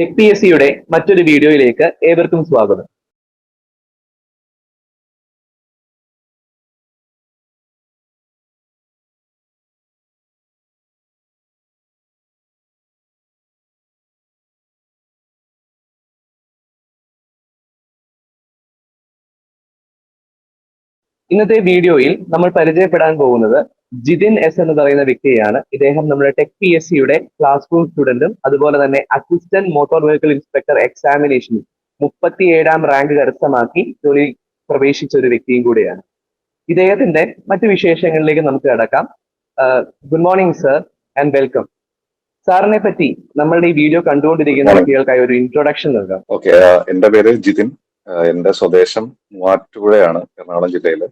Tech P S സിയുടെ മറ്റൊരു വീഡിയോയിലേക്ക് ഏവർക്കും സ്വാഗതം. ഇന്നത്തെ വീഡിയോയിൽ നമ്മൾ പരിചയപ്പെടാൻ പോകുന്നത് ജിതിൻ എസ് എന്ന് പറയുന്ന വ്യക്തിയാണ് ഇദ്ദേഹം നമ്മുടെ ടെക് പി എസ് സിയുടെ ക്ലാസ് റൂം സ്റ്റുഡന്റും അതുപോലെ തന്നെ അസിസ്റ്റന്റ് മോട്ടോർ വെഹിക്കിൾ ഇൻസ്പെക്ടർ എക്സാമിനേഷനിൽ മുപ്പത്തി ഏഴാം റാങ്ക് കരസ്ഥമാക്കി ജോലി പ്രവേശിച്ച ഒരു വ്യക്തിയും കൂടിയാണ്. ഇദ്ദേഹത്തിന്റെ മറ്റു വിശേഷങ്ങളിലേക്ക് നമുക്ക് കടക്കാം. Good morning sir and welcome സാറിനെ പറ്റി നമ്മളുടെ ഈ വീഡിയോ കണ്ടുകൊണ്ടിരിക്കുന്ന. വ്യക്തികൾക്കായി ഒരു ഇൻട്രൊഡക്ഷൻ നൽകാം. ഓക്കെ എന്റെ പേര് ജിതിൻ. എന്റെ സ്വദേശം മൂവാറ്റുപുഴയാണ് എറണാകുളം ജില്ലയിൽ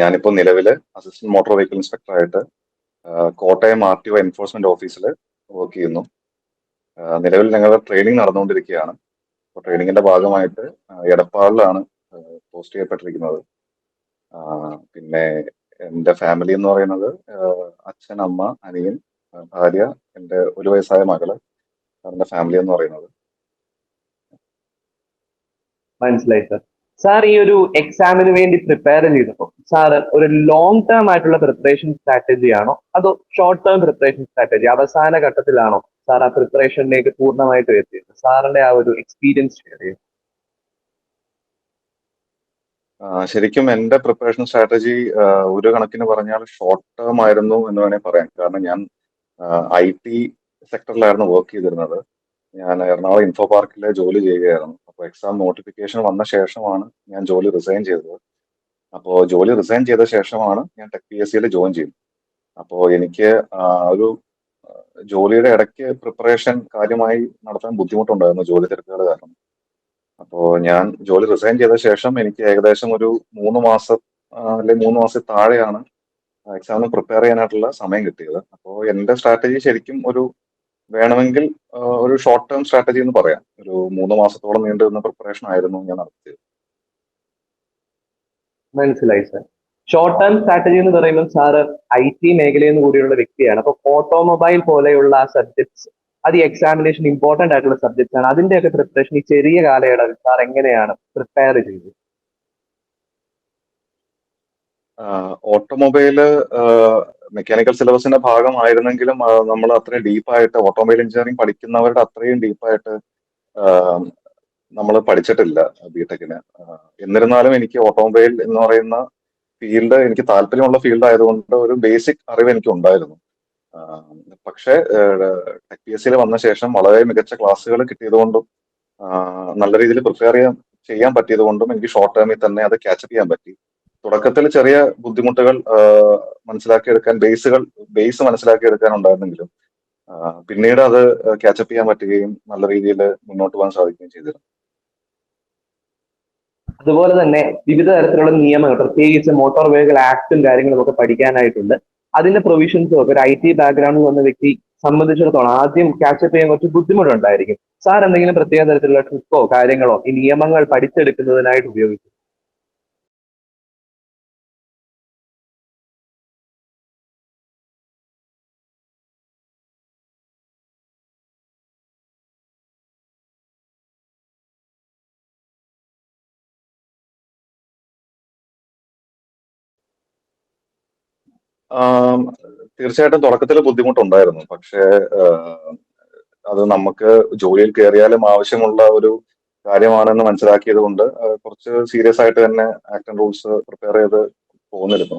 ഞാനിപ്പോൾ നിലവിൽ അസിസ്റ്റന്റ് മോട്ടോർ വെഹിക്കിൾ ആ, Kottayam R T O enforcement ഓഫീസിൽ വർക്ക് ചെയ്യുന്നു. നിലവിൽ ഞങ്ങൾ ട്രെയിനിങ് നടന്നുകൊണ്ടിരിക്കുകയാണ്. അപ്പോൾ ട്രെയിനിങ്ങിന്റെ ഭാഗമായിട്ട് എടപ്പാളിലാണ് പോസ്റ്റ് ചെയ്യപ്പെട്ടിരിക്കുന്നത്. പിന്നെ എന്റെ ഫാമിലി എന്ന് പറയുന്നത് അച്ഛൻ അമ്മ അനിയൻ ഭാര്യ എന്റെ ഒരു വയസ്സായ മകൾ എന്റെ ഫാമിലി എന്ന് പറയുന്നത്. മനസ്സിലായി സർ സാർ ഈ ഒരു എക്സാമിന് വേണ്ടി പ്രിപ്പയർ ചെയ്തപ്പോൾ സാർ ഒരു ലോങ് ടേം ആയിട്ടുള്ള പ്രിപ്പറേഷൻ സ്ട്രാറ്റജി ആണോ? അതോ ഷോർട്ട് ടേം പ്രിപ്പറേഷൻ സ്ട്രാറ്റജി അവസാന ഘട്ടത്തിലാണോ സാർ ആ പ്രിപ്പറേഷനിലേക്ക് പൂർണമായിട്ട് എത്തിയത്? സാറിന്റെ ആ ഒരു എക്സ്പീരിയൻസ് ഷെയർ ചെയ്യും. ശരിക്കും എന്റെ പ്രിപ്പറേഷൻ സ്ട്രാറ്റജി ഒരു കണക്കിന് പറഞ്ഞാൽ ഷോർട്ട് ടേം ആയിരുന്നു എന്ന് വേണേൽ പറയാം. കാരണം ഞാൻ ഐ ടി സെക്ടറിലായിരുന്നു വർക്ക് ചെയ്തിരുന്നത്. ഞാൻ എറണാകുളം ഇൻഫോ പാർക്കിൽ ജോലി ചെയ്യുകയായിരുന്നു. അപ്പോൾ എക്സാം നോട്ടിഫിക്കേഷൻ വന്ന ശേഷമാണ് ഞാൻ ജോലി റിസൈൻ ചെയ്തത്. അപ്പോൾ ജോലി റിസൈൻ ചെയ്ത ശേഷമാണ് ഞാൻ ടെക് പി എസ് സിയിൽ ജോയിൻ ചെയ്യുന്നത് അപ്പോൾ എനിക്ക് ഒരു ജോലിയുടെ ഇടയ്ക്ക് പ്രിപ്പറേഷൻ കാര്യമായി നടത്താൻ ബുദ്ധിമുട്ടുണ്ടായിരുന്നു ജോലി തിരക്കുകൾ കാരണം. അപ്പോൾ ഞാൻ ജോലി റിസൈൻ ചെയ്ത ശേഷം എനിക്ക് ഏകദേശം ഒരു മൂന്ന് മാസം അല്ലെങ്കിൽ മൂന്ന് മാസത്തിൽ താഴെയാണ് എക്സാമിന് പ്രിപ്പയർ ചെയ്യാനായിട്ടുള്ള സമയം കിട്ടിയത്. അപ്പോൾ എന്റെ സ്ട്രാറ്റജി ശരിക്കും ഒരു വേണമെങ്കിൽ ഒരു ഷോർട്ട് ടേം സ്ട്രാറ്റജി എന്ന് പറയാം. ഒരു മൂന്ന് മാസത്തോളം നീണ്ടു നിന്ന പ്രിപ്പറേഷൻ ആയിരുന്നു ഞാൻ നടത്തിയത്. മനസ്സിലായി സർ ഷോർട്ട് ടേം സ്ട്രാറ്റജി എന്ന് പറയുമ്പോൾ സാറ് ഐ ടി മേഖലയിൽ നിന്ന് കൂടിയുള്ള വ്യക്തിയാണ്. അപ്പൊ ഓട്ടോമൊബൈൽ പോലെയുള്ള സബ്ജക്ട്സ് അത് ഈ എക്സാമിനേഷൻ ഇമ്പോർട്ടന്റ് ആയിട്ടുള്ള സബ്ജക്ട്സ് ആണ്. അതിന്റെയൊക്കെ പ്രിപ്പറേഷൻ ഈ ചെറിയ കാലയളവിൽ സാർ എങ്ങനെയാണ് പ്രിപ്പയർ ചെയ്തത്? ഓട്ടോമൊബൈൽ മെക്കാനിക്കൽ സിലബസിന്റെ ഭാഗമായിരുന്നെങ്കിലും നമ്മൾ അത്രയും ഡീപ്പായിട്ട് ഓട്ടോമൊബൈൽ എഞ്ചിനീയറിംഗ് പഠിക്കുന്നവരുടെ അത്രയും ഡീപ്പായിട്ട് നമ്മൾ പഠിച്ചിട്ടില്ല ബിടെക്കിന് എന്നിരുന്നാലും എനിക്ക് ഓട്ടോമൊബൈൽ എന്ന് പറയുന്ന ഫീൽഡ് എനിക്ക് താല്പര്യമുള്ള ഫീൽഡ് ആയതുകൊണ്ട് ഒരു ബേസിക് അറിവ് എനിക്ക് ഉണ്ടായിരുന്നു. പക്ഷെ ടെക് പി എസ് സിയിൽ വന്ന ശേഷം വളരെ മികച്ച ക്ലാസ്സുകൾ കിട്ടിയതുകൊണ്ടും നല്ല രീതിയിൽ പ്രിപ്പയർ ചെയ്യാൻ ചെയ്യാൻ പറ്റിയതുകൊണ്ടും എനിക്ക് ഷോർട്ട് ടേമിൽ തന്നെ അത് ക്യാച്ചപ്പ് ചെയ്യാൻ പറ്റി. തുടക്കത്തിൽ ചെറിയ ബുദ്ധിമുട്ടുകൾ മനസ്സിലാക്കിയെടുക്കാൻ ബേസുകൾ ബേസ് മനസ്സിലാക്കിയെടുക്കാൻ ഉണ്ടായിരുന്നെങ്കിലും പിന്നീട് അത് ക്യാച്ചപ്പ് ചെയ്യാൻ പറ്റുകയും നല്ല രീതിയിൽ മുന്നോട്ട് പോകാൻ സാധിക്കുകയും ചെയ്തിരുന്നു. അതുപോലെ തന്നെ വിവിധ തരത്തിലുള്ള നിയമങ്ങൾ പ്രത്യേകിച്ച് മോട്ടോർ വെഹിക്കിൾ ആക്ടും കാര്യങ്ങളും ഒക്കെ പഠിക്കാനായിട്ടുണ്ട്. അതിന്റെ പ്രൊവിഷൻസും ഒക്കെ ഒരു ഐ ടി ബാക്ക്ഗ്രൗണ്ടിൽ വന്ന വ്യക്തി സംബന്ധിച്ചിടത്തോളം ആദ്യം ക്യാച്ചപ്പ് ചെയ്യാൻ കുറച്ച് ബുദ്ധിമുട്ടുണ്ടായിരിക്കും. സാർ എന്തെങ്കിലും പ്രത്യേക തരത്തിലുള്ള ട്രിക്കോ കാര്യങ്ങളോ ഈ നിയമങ്ങൾ പഠിച്ചെടുക്കുന്നതിനായിട്ട് ഉപയോഗിക്കും തീർച്ചയായിട്ടും തുടക്കത്തിൽ ബുദ്ധിമുട്ടുണ്ടായിരുന്നു. പക്ഷേ അത് നമുക്ക് ജോലിയിൽ കയറിയാലും ആവശ്യമുള്ള ഒരു കാര്യമാണെന്ന് മനസ്സിലാക്കിയത് കൊണ്ട് കുറച്ച് സീരിയസ് ആയിട്ട് തന്നെ ആക്ട് ആൻഡ് റൂൾസ് പ്രിപ്പയർ ചെയ്ത് പോകുന്നിരുന്നു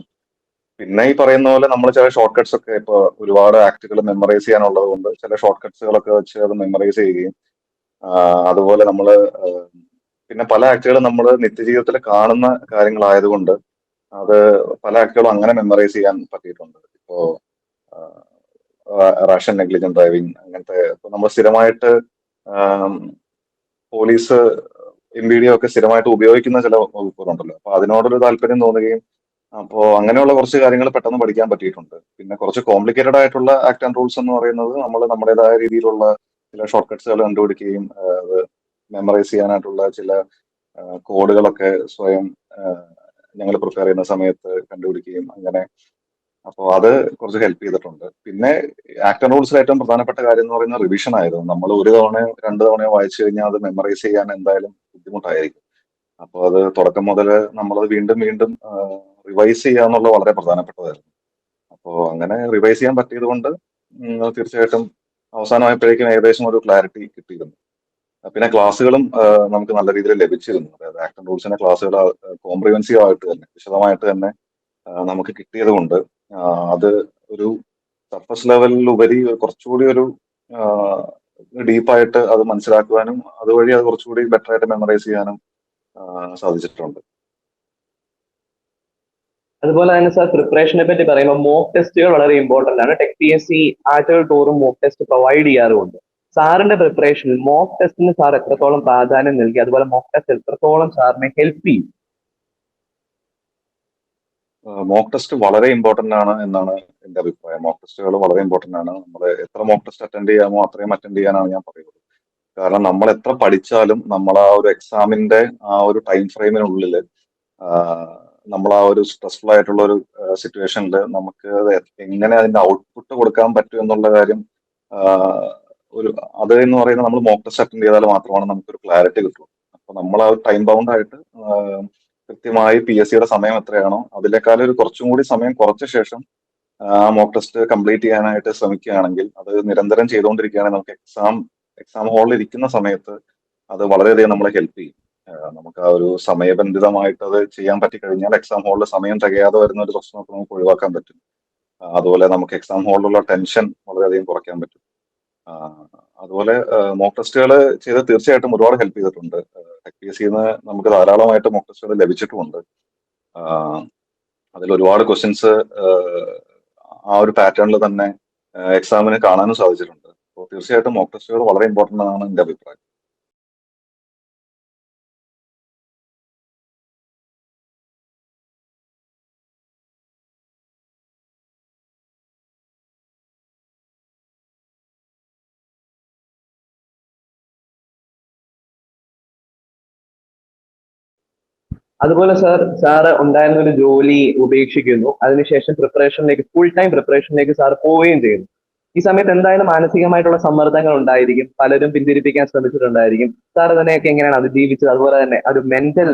പിന്നെ ഈ പറയുന്ന പോലെ നമ്മൾ ചില ഷോർട്ട് കട്ട്സ് ഒക്കെ ഇപ്പൊ ഒരുപാട് ആക്ടുകൾ മെമ്മറൈസ് ചെയ്യാനുള്ളത് കൊണ്ട് ചില ഷോർട്ട് കട്ട്സുകളൊക്കെ വെച്ച് അത് മെമ്മറൈസ് ചെയ്യുകയും അതുപോലെ നമ്മൾ പിന്നെ പല ആക്ടുകളും നമ്മൾ നിത്യജീവിതത്തിൽ കാണുന്ന കാര്യങ്ങളായതുകൊണ്ട് അത് പല ആക്ടുകളും അങ്ങനെ മെമ്മറൈസ് ചെയ്യാൻ പറ്റിയിട്ടുണ്ട്. ഇപ്പോ റാഷൻ നെഗ്ലിജൻ ഡ്രൈവിംഗ് അങ്ങനത്തെ ഇപ്പൊ നമ്മൾ സ്ഥിരമായിട്ട് പോലീസ് എം ബി ഡി ഒക്കെ സ്ഥിരമായിട്ട് ഉപയോഗിക്കുന്ന ചില വകുപ്പുകളുണ്ടല്ലോ. അപ്പൊ അതിനോടൊരു താല്പര്യം തോന്നുകയും അപ്പോ അങ്ങനെയുള്ള കുറച്ച് കാര്യങ്ങൾ പെട്ടെന്ന് പഠിക്കാൻ പറ്റിയിട്ടുണ്ട്. പിന്നെ കുറച്ച് കോംപ്ലിക്കേറ്റഡ് ആയിട്ടുള്ള ആക്ട് ആൻഡ് റൂൾസ് എന്ന് പറയുന്നത് നമ്മൾ നമ്മുടേതായ രീതിയിലുള്ള ചില ഷോർട്ട് കട്ട്സുകൾ കണ്ടുപിടിക്കുകയും അത് മെമ്മറൈസ് ചെയ്യാനായിട്ടുള്ള ചില കോഡുകളൊക്കെ സ്വയം ഞങ്ങൾ പ്രിപ്പയർ ചെയ്യുന്ന സമയത്ത് കണ്ടുപിടിക്കുകയും അങ്ങനെ. അപ്പോൾ അത് കുറച്ച് ഹെൽപ്പ് ചെയ്തിട്ടുണ്ട്. പിന്നെ ആക്ടർ റൂൾസിൽ ഏറ്റവും പ്രധാനപ്പെട്ട കാര്യം എന്ന് പറയുന്നത് റിവിഷൻ ആയിരുന്നു. നമ്മൾ ഒരു തവണയോ രണ്ട് തവണയോ വായിച്ചു കഴിഞ്ഞാൽ അത് മെമ്മറൈസ് ചെയ്യാൻ എന്തായാലും ബുദ്ധിമുട്ടായിരിക്കും. അപ്പോൾ അത് തുടക്കം മുതൽ നമ്മളത് വീണ്ടും വീണ്ടും റിവൈസ് ചെയ്യുക എന്നുള്ളത് വളരെ പ്രധാനപ്പെട്ടതായിരുന്നു. അപ്പോൾ അങ്ങനെ റിവൈസ് ചെയ്യാൻ പറ്റിയത് കൊണ്ട് തീർച്ചയായിട്ടും അവസാനമായപ്പോഴേക്കും ഏകദേശം ഒരു ക്ലാരിറ്റി കിട്ടിയിരുന്നു. പിന്നെ ക്ലാസ്സുകളും നമുക്ക് നല്ല രീതിയിൽ ലഭിച്ചിരുന്നു. അതായത് ആക്ട് ആൻഡ് റൂൾസിന്റെ ക്ലാസ്സുകൾ കോംപ്രിഹെൻസീവ് ആയിട്ട് തന്നെ വിശദമായിട്ട് തന്നെ നമുക്ക് കിട്ടിയത് കൊണ്ട് അത് ഒരു സർഫസ് ലെവലിലുപരി കുറച്ചുകൂടി ഒരു ഡീപ്പായിട്ട് അത് മനസ്സിലാക്കുവാനും അതുവഴി അത് കുറച്ചുകൂടി ബെറ്റർ ആയിട്ട് മെമ്മറൈസ് ചെയ്യാനും സാധിച്ചിട്ടുണ്ട്. അതുപോലെ തന്നെ സാർ പ്രിപ്പറേഷനെ പറ്റി പറയുമ്പോൾ മോക്ക് ടെസ്റ്റുകൾ വളരെ ഇമ്പോർട്ടന്റ് ആണ്. ടെക് പി എസ് സി ആഴ്ചകൾ മോക്ക് ടെസ്റ്റ് പ്രൊവൈഡ് ചെയ്യാറുമുണ്ട്. സാറിന്റെ പ്രിപ്പറേഷനിൽ മോക്ക് ടെസ്റ്റിന് സാർ എത്രത്തോളം പ്രാധാന്യം നൽകി? അതുപോലെ മോക്ക് ടെസ്റ്റ് എത്രത്തോളം സാറിനെ ഹെൽപ്പ് ചെയ്യും? മോക്ക് ടെസ്റ്റ് വളരെ ഇമ്പോർട്ടന്റ് ആണ് എന്നാണ് എന്റെ അഭിപ്രായം. മോക്ക് ടെസ്റ്റുകൾ വളരെ ഇമ്പോർട്ടന്റ് ആണ്. നമ്മൾ എത്ര മോക്ക് ടെസ്റ്റ് അറ്റൻഡ് ചെയ്യാമോ അത്രയും അറ്റൻഡ് ചെയ്യാനാണ് ഞാൻ പറയുന്നത്. കാരണം നമ്മൾ എത്ര പഠിച്ചാലും നമ്മൾ ആ ഒരു എക്സാമിന്റെ ആ ഒരു ടൈം ഫ്രെയിമിനുള്ളിൽ നമ്മൾ ആ ഒരു സ്ട്രെസ്ഫുൾ ആയിട്ടുള്ള ഒരു സിറ്റുവേഷനിൽ നമുക്ക് എങ്ങനെ അതിന്റെ ഔട്ട്പുട്ട് കൊടുക്കാൻ പറ്റും എന്നുള്ള കാര്യം ഒരു അത് എന്ന് പറയുന്നത് നമ്മൾ മോക്ക് ടെസ്റ്റ് അറ്റൻഡ് ചെയ്താൽ മാത്രമാണ് നമുക്കൊരു ക്ലാരിറ്റി കിട്ടുള്ളൂ. അപ്പൊ നമ്മൾ ആ ടൈം ബൗണ്ട് ആയിട്ട് കൃത്യമായി പി എസ് സിയുടെ സമയം എത്രയാണോ അതിലേക്കാൾ ഒരു കുറച്ചും കൂടി സമയം കുറച്ച ശേഷം ആ മോക്ക് ടെസ്റ്റ് കംപ്ലീറ്റ് ചെയ്യാനായിട്ട് ശ്രമിക്കുകയാണെങ്കിൽ അത് നിരന്തരം ചെയ്തുകൊണ്ടിരിക്കുകയാണെങ്കിൽ നമുക്ക് എക്സാം എക്സാം ഹാളിൽ ഇരിക്കുന്ന സമയത്ത് അത് വളരെയധികം നമ്മളെ ഹെൽപ്പ് ചെയ്യും. നമുക്ക് ആ ഒരു സമയബന്ധിതമായിട്ട് അത് ചെയ്യാൻ പറ്റി കഴിഞ്ഞാൽ എക്സാം ഹാളിൽ സമയം തികയാതെ വരുന്ന ഒരു പ്രശ്നമൊക്കെ നമുക്ക് ഒഴിവാക്കാൻ പറ്റും. അതുപോലെ നമുക്ക് എക്സാം ഹാളിലുള്ള ടെൻഷൻ വളരെയധികം കുറയ്ക്കാൻ പറ്റും. അതുപോലെ മോക്ക് ടെസ്റ്റുകൾ ചെയ്ത് തീർച്ചയായിട്ടും ഒരുപാട് ഹെൽപ്പ് ചെയ്തിട്ടുണ്ട്. ടെക് പി എസ് സിന്ന് നമുക്ക് ധാരാളമായിട്ട് മോക്ക് ടെസ്റ്റുകൾ ലഭിച്ചിട്ടുമുണ്ട്. അതിൽ ഒരുപാട് ക്വസ്റ്റ്യൻസ് ആ ഒരു പാറ്റേണിൽ തന്നെ എക്സാമിന് കാണാനും സാധിച്ചിട്ടുണ്ട്. അപ്പോൾ തീർച്ചയായിട്ടും മോക്ക് ടെസ്റ്റുകൾ വളരെ ഇമ്പോർട്ടന്റ് ആണ് എന്റെ അഭിപ്രായം. അതുപോലെ സാർ സാറ് ഉണ്ടായിരുന്ന ഒരു ജോലി ഉപേക്ഷിക്കുന്നു. അതിനുശേഷം പ്രിപ്പറേഷനിലേക്ക് ഫുൾ ടൈം പ്രിപ്പറേഷനിലേക്ക് സാർ പോവുകയും ചെയ്യുന്നു. ഈ സമയത്ത് എന്തായാലും മാനസികമായിട്ടുള്ള സമ്മർദ്ദങ്ങൾ ഉണ്ടായിരിക്കും. പലരും പിന്തിരിപ്പിക്കാൻ ശ്രമിച്ചിട്ടുണ്ടായിരിക്കും. സാർ ഇതിനെയൊക്കെ എങ്ങനെയാണ് അതിജീവിച്ചത്? അതുപോലെ തന്നെ ഒരു മെന്റൽ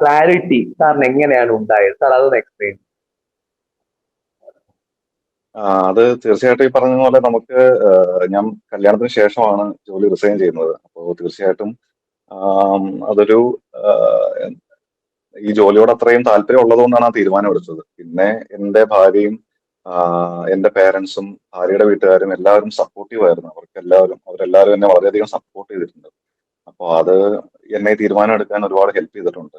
ക്ലാരിറ്റി സാറിന് എങ്ങനെയാണ് ഉണ്ടായത്? സാർ അതൊന്ന് എക്സ്പ്ലെയിൻ അത് തീർച്ചയായിട്ടും ഈ പറഞ്ഞ പോലെ നമുക്ക് ഞാൻ കല്യാണത്തിന് ശേഷമാണ് ജോലി റിസൈൻ ചെയ്യുന്നത്. അപ്പോൾ തീർച്ചയായിട്ടും അതൊരു ഈ ജോലിയോട് അത്രയും താല്പര്യം ഉള്ളതുകൊണ്ടാണ് ആ തീരുമാനം എടുത്തത്. പിന്നെ എന്റെ ഭാര്യയും എന്റെ പേരൻസും ഭാര്യയുടെ വീട്ടുകാരും എല്ലാവരും സപ്പോർട്ടീവ് ആയിരുന്നു. അവർക്ക് എല്ലാവരും അവരെല്ലാവരും എന്നെ വളരെയധികം സപ്പോർട്ട് ചെയ്തിട്ടുണ്ട്. അപ്പോൾ അത് എന്നെ തീരുമാനം എടുക്കാൻ ഒരുപാട് ഹെൽപ്പ് ചെയ്തിട്ടുണ്ട്.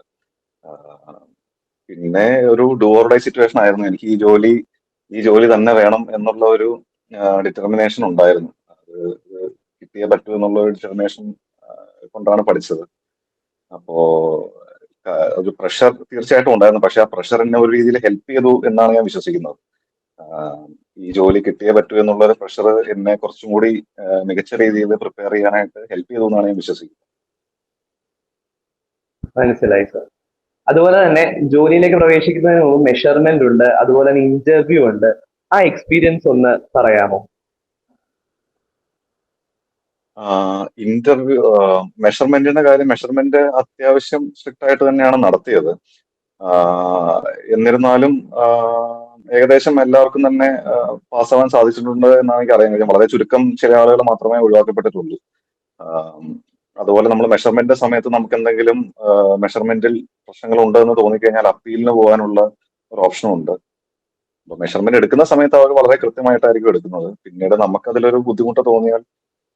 പിന്നെ ഒരു ഡുവോർഡൈ സിറ്റുവേഷൻ ആയിരുന്നു. എനിക്ക് ഈ ജോലി ഈ ജോലി തന്നെ വേണം എന്നുള്ള ഒരു ഡിറ്റർമിനേഷൻ ഉണ്ടായിരുന്നു. അത് കിട്ടിയേ പറ്റൂ എന്നുള്ള ഒരു ഡിറ്റർമിനേഷൻ കൊണ്ടാണ് പഠിച്ചത്. അപ്പോ ഒരു പ്രഷർ തീർച്ചയായിട്ടും ഉണ്ടായിരുന്നു. പക്ഷെ ആ പ്രഷർ എന്നെ ഒരു രീതിയിൽ ഹെൽപ്പ് ചെയ്തു എന്നാണ് ഞാൻ വിശ്വസിക്കുന്നത്. ഈ ജോലി കിട്ടിയേ പറ്റൂ എന്നുള്ള ഒരു പ്രഷർ എന്നെ കുറച്ചും കൂടി മികച്ച രീതിയിൽ പ്രിപ്പയർ ചെയ്യാനായിട്ട് ഹെൽപ്പ് ചെയ്തു എന്നാണ് ഞാൻ വിശ്വസിക്കുന്നത്. മനസ്സിലായി സാർ അതുപോലെ തന്നെ ജോലിയിലേക്ക് പ്രവേശിക്കുന്നതിന് മുമ്പ് മെഷർമെന്റ് ഉണ്ട് അതുപോലെ തന്നെ ഇന്റർവ്യൂ ഉണ്ട്. ആ എക്സ്പീരിയൻസ് ഒന്ന് പറയാമോ? ഇന്റർവ്യൂ മെഷർമെന്റിന്റെ കാര്യം മെഷർമെന്റ് അത്യാവശ്യം സ്ട്രിക്റ്റ് ആയിട്ട് തന്നെയാണ് നടത്തിയത്. എന്നിരുന്നാലും ഏകദേശം എല്ലാവർക്കും തന്നെ പാസ്സാവാൻ സാധിച്ചിട്ടുണ്ട് എന്നാണ് എനിക്ക് അറിയാൻ കഴിയും വളരെ ചുരുക്കം ചില ആളുകൾ മാത്രമേ ഒഴിവാക്കപ്പെട്ടിട്ടുള്ളൂ. അതുപോലെ നമ്മൾ മെഷർമെന്റ് സമയത്ത് നമുക്ക് എന്തെങ്കിലും മെഷർമെന്റിൽ പ്രശ്നങ്ങൾ ഉണ്ടെന്ന് തോന്നിക്കഴിഞ്ഞാൽ അപ്പീലിന് പോകാനുള്ള ഒരു ഓപ്ഷനും ഉണ്ട് അപ്പൊ മെഷർമെന്റ് എടുക്കുന്ന സമയത്ത് അവർ വളരെ കൃത്യമായിട്ടായിരിക്കും എടുക്കുന്നത്. പിന്നീട് നമുക്ക് അതിലൊരു ബുദ്ധിമുട്ട് തോന്നിയാൽ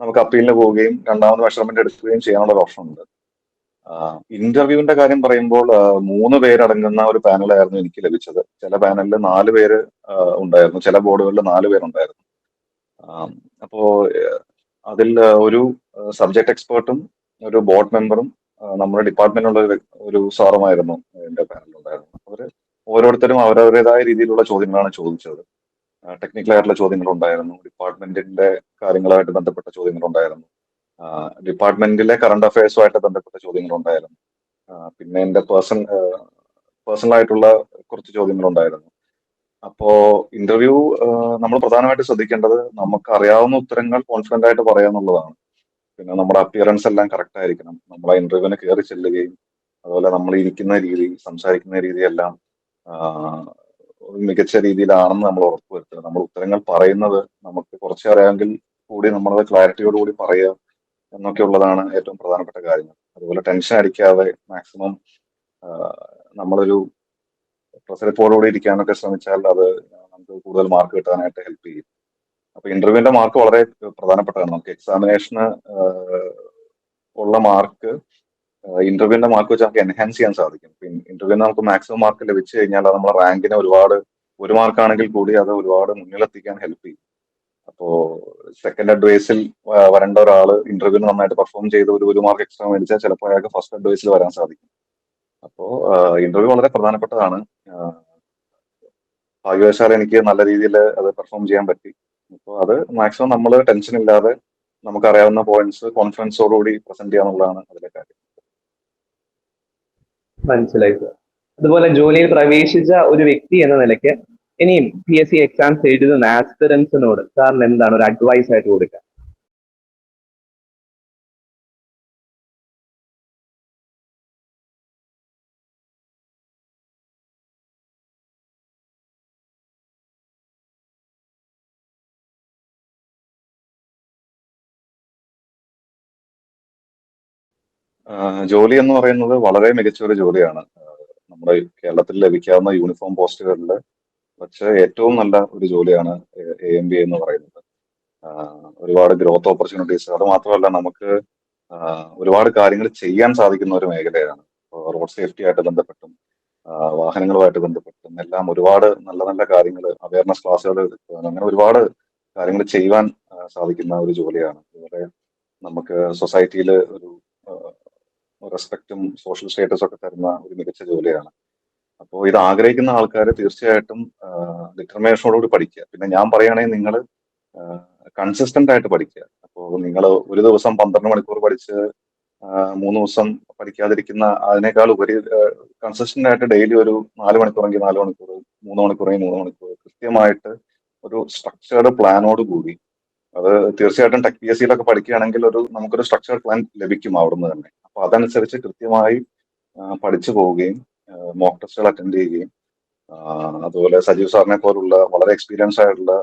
നമുക്ക് അപ്പീലിന് പോവുകയും രണ്ടാമത് മെഷർമെന്റ് എടുക്കുകയും ചെയ്യാനുള്ള ഓപ്ഷൻ ഉണ്ട്. ഇന്റർവ്യൂവിന്റെ കാര്യം പറയുമ്പോൾ മൂന്ന് പേരടങ്ങുന്ന ഒരു പാനലായിരുന്നു എനിക്ക് ലഭിച്ചത്. ചില പാനലിൽ നാല് പേര് ഉണ്ടായിരുന്നു. ചില ബോർഡുകളിൽ നാല് പേരുണ്ടായിരുന്നു. അപ്പോ അതിൽ ഒരു സബ്ജക്ട് എക്സ്പേർട്ടും ഒരു ബോർഡ് മെമ്പറും നമ്മുടെ ഡിപ്പാർട്ട്മെന്റിലുള്ള ഒരു സാറുമായിരുന്നു എന്റെ പാനലിൽ ഉണ്ടായിരുന്നു അവർ ഓരോരുത്തരും അവരവരുടേതായ രീതിയിലുള്ള ചോദ്യങ്ങളാണ് ചോദിച്ചത്. ടെക്നിക്കൽ ആയിട്ടുള്ള ചോദ്യങ്ങൾ ഉണ്ടായിരുന്നു ഡിപ്പാർട്ട്മെന്റിന്റെ കാര്യങ്ങളുമായിട്ട് ബന്ധപ്പെട്ട ചോദ്യങ്ങൾ ഉണ്ടായിരുന്നു ഡിപ്പാർട്ട്മെന്റിലെ കറണ്ട് അഫയേഴ്സുമായിട്ട് ബന്ധപ്പെട്ട ചോദ്യങ്ങൾ ഉണ്ടായിരുന്നു പിന്നെ എന്റെ പേഴ്സൺ പേഴ്സണൽ ആയിട്ടുള്ള കുറച്ച് ചോദ്യങ്ങൾ ഉണ്ടായിരുന്നു അപ്പോ ഇന്റർവ്യൂ നമ്മൾ പ്രധാനമായിട്ട് ശ്രദ്ധിക്കേണ്ടത് നമുക്ക് അറിയാവുന്ന ഉത്തരങ്ങൾ കോൺഫിഡന്റ് ആയിട്ട് പറയുക എന്നുള്ളതാണ്. പിന്നെ നമ്മുടെ അപ്പിയറൻസ് എല്ലാം കറക്റ്റ് ആയിരിക്കണം. നമ്മൾ ആ ഇന്റർവ്യൂവിന് കയറി ചെല്ലുകയും അതുപോലെ നമ്മൾ ഇരിക്കുന്ന രീതി സംസാരിക്കുന്ന രീതി എല്ലാം മികച്ച രീതിയിലാണെന്ന് നമ്മൾ ഉറപ്പുവരുത്തുക നമ്മൾ ഉത്തരങ്ങൾ പറയുന്നത് നമുക്ക് കുറച്ച് അറിയാമെങ്കിൽ കൂടി നമ്മളത് ക്ലാരിറ്റിയോട് കൂടി പറയുക എന്നൊക്കെ ഉള്ളതാണ് ഏറ്റവും പ്രധാനപ്പെട്ട കാര്യങ്ങൾ. അതുപോലെ ടെൻഷൻ അടിക്കാതെ മാക്സിമം നമ്മളൊരു പ്രസരിപ്പോടുകൂടി ഇരിക്കാനൊക്കെ ശ്രമിച്ചാൽ അത് നമുക്ക് കൂടുതൽ മാർക്ക് കിട്ടാനായിട്ട് ഹെൽപ്പ് ചെയ്യും. അപ്പൊ ഇന്റർവ്യൂവിന്റെ മാർക്ക് വളരെ പ്രധാനപ്പെട്ടതാണ്. നമുക്ക് എക്സാമിനേഷന് ഉള്ള മാർക്ക് ഇന്റർവ്യൂവിന്റെ മാർക്ക് വെച്ച് നമുക്ക് എൻഹാൻസ് ചെയ്യാൻ സാധിക്കും. ഇന്റർവ്യൂവിന് നമുക്ക് മാക്സിമം മാർക്ക് ലഭിച്ചു കഴിഞ്ഞാൽ അത് നമ്മുടെ റാങ്കിനെ ഒരുപാട് ഒരു മാർക്കാണെങ്കിൽ കൂടി അത് ഒരുപാട് മുന്നിലെത്തിക്കാൻ ഹെൽപ്പ് ചെയ്യും. അപ്പോ സെക്കൻഡ് അഡ്വൈസിൽ വരേണ്ട ഒരാൾ ഇന്റർവ്യൂവിന് നന്നായിട്ട് പെർഫോം ചെയ്ത് ഒരു ഒരു മാർക്ക് എക്സ്ട്രാ മേടിച്ചാൽ ചിലപ്പോൾ അയാൾക്ക് ഫസ്റ്റ് അഡ്വൈസിൽ വരാൻ സാധിക്കും. അപ്പോ ഇന്റർവ്യൂ വളരെ പ്രധാനപ്പെട്ടതാണ്. ഭാഗ്യവശാൽ എനിക്ക് നല്ല രീതിയിൽ അത് പെർഫോം ചെയ്യാൻ പറ്റി. അപ്പോൾ അത് മാക്സിമം നമ്മൾ ടെൻഷൻ ഇല്ലാതെ നമുക്കറിയാവുന്ന പോയിന്റ്സ് കോൺഫിഡൻസോടുകൂടി പ്രസന്റ് ചെയ്യാന്നുള്ളതാണ് അതിലെ കാര്യം. മനസ്സിലായി സർ അതുപോലെ ജോലിയിൽ പ്രവേശിച്ച ഒരു വ്യക്തി എന്ന നിലയ്ക്ക് ഇനിയും പി എസ് സി എക്സാംസ് എഴുതുന്ന ആസ്പിറൻസിനോട് സാറിന് എന്താണ് ഒരു അഡ്വൈസ് ആയിട്ട് കൊടുക്കുക? ജോലി എന്ന് പറയുന്നത് വളരെ മികച്ച ഒരു ജോലിയാണ് നമ്മുടെ കേരളത്തിൽ ലഭിക്കാവുന്ന യൂണിഫോം പോസ്റ്റുകളിൽ പക്ഷേ ഏറ്റവും നല്ല ഒരു ജോലിയാണ് എ എം ബി എന്ന് പറയുന്നത്. ഒരുപാട് ഗ്രോത്ത് ഓപ്പർച്യൂണിറ്റീസ്. അത് മാത്രമല്ല നമുക്ക് ഒരുപാട് കാര്യങ്ങൾ ചെയ്യാൻ സാധിക്കുന്ന ഒരു മേഖലയാണ്. റോഡ് സേഫ്റ്റി ആയിട്ട് ബന്ധപ്പെട്ടും വാഹനങ്ങളുമായിട്ട് ബന്ധപ്പെട്ടും എല്ലാം ഒരുപാട് നല്ല നല്ല കാര്യങ്ങൾ അവയർനെസ് ക്ലാസ്സുകൾ അങ്ങനെ ഒരുപാട് കാര്യങ്ങൾ ചെയ്യുവാൻ സാധിക്കുന്ന ഒരു ജോലിയാണ്. അതുപോലെ നമുക്ക് സൊസൈറ്റിയിൽ ഒരു റെസ്പെക്റ്റും സോഷ്യൽ സ്റ്റേറ്റസും ഒക്കെ തരുന്ന ഒരു മികച്ച ജോലിയാണ്. അപ്പോൾ ഇത് ആഗ്രഹിക്കുന്ന ആൾക്കാർ തീർച്ചയായിട്ടും ഡിറ്റർമിനേഷനോടുകൂടി പഠിക്കുക. പിന്നെ ഞാൻ പറയുകയാണെങ്കിൽ നിങ്ങൾ കൺസിസ്റ്റന്റ് ആയിട്ട് പഠിക്കുക. അപ്പോൾ നിങ്ങൾ ഒരു ദിവസം പന്ത്രണ്ട് മണിക്കൂർ പഠിച്ച് മൂന്ന് ദിവസം പഠിക്കാതിരിക്കുന്ന അതിനേക്കാൾ ഉപരി കൺസിസ്റ്റന്റ് ആയിട്ട് ഡെയിലി ഒരു നാല് മണിക്കൂറെങ്കിൽ നാല് മണിക്കൂർ മൂന്ന് മണിക്കൂറെങ്കിൽ മൂന്ന് മണിക്കൂർ കൃത്യമായിട്ട് ഒരു സ്ട്രക്ചേർഡ് പ്ലാനോട് കൂടി. അത് തീർച്ചയായിട്ടും ടെക് പി എസ് സിയിലൊക്കെ പഠിക്കുകയാണെങ്കിൽ ഒരു നമുക്കൊരു സ്ട്രക്ചേർഡ് പ്ലാൻ ലഭിക്കും അവിടുന്ന് തന്നെ. അപ്പൊ അതനുസരിച്ച് കൃത്യമായി പഠിച്ചു പോവുകയും മോക്ക് ടെസ്റ്റുകൾ അറ്റൻഡ് ചെയ്യുകയും അതുപോലെ സജീവ് സാറിനെ പോലുള്ള വളരെ എക്സ്പീരിയൻസ് ആയിട്ടുള്ള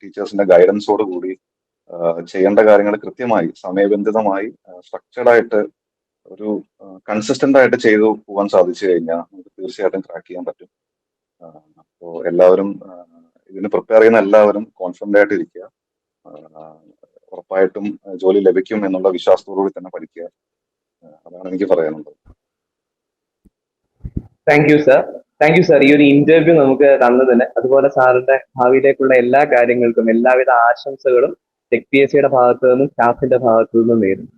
ടീച്ചേഴ്സിന്റെ ഗൈഡൻസോട് കൂടി ചെയ്യേണ്ട കാര്യങ്ങൾ കൃത്യമായി സമയബന്ധിതമായി സ്ട്രക്ചേർഡ് ആയിട്ട് ഒരു കൺസിസ്റ്റന്റ് ആയിട്ട് ചെയ്തു പോകാൻ സാധിച്ചു കഴിഞ്ഞാൽ നമുക്ക് തീർച്ചയായിട്ടും ക്രാക്ക് ചെയ്യാൻ പറ്റും. അപ്പോൾ എല്ലാവരും ഇതിന് പ്രിപ്പയർ ചെയ്യുന്ന എല്ലാവരും കോൺഫിഡന്റ് ആയിട്ട് ഇരിക്കുക. ഉറപ്പായിട്ടും ജോലി ലഭിക്കും എന്നുള്ള വിശ്വാസത്തോടുകൂടി തന്നെ പഠിക്കുക. അതാണ് എനിക്ക് പറയാനുള്ളത്. Thank you sir thank you sir ഈ ഒരു ഇന്റർവ്യൂ നമുക്ക് തന്നതിന് അതുപോലെ സാറിന്റെ ഭാവിയിലേക്കുള്ള എല്ലാ കാര്യങ്ങൾക്കും എല്ലാവിധ ആശംസകളും ടെക് പി എസ് സിയുടെ ഭാഗത്തു നിന്നും സ്റ്റാഫിന്റെ ഭാഗത്തു നിന്നും നേരുന്നു.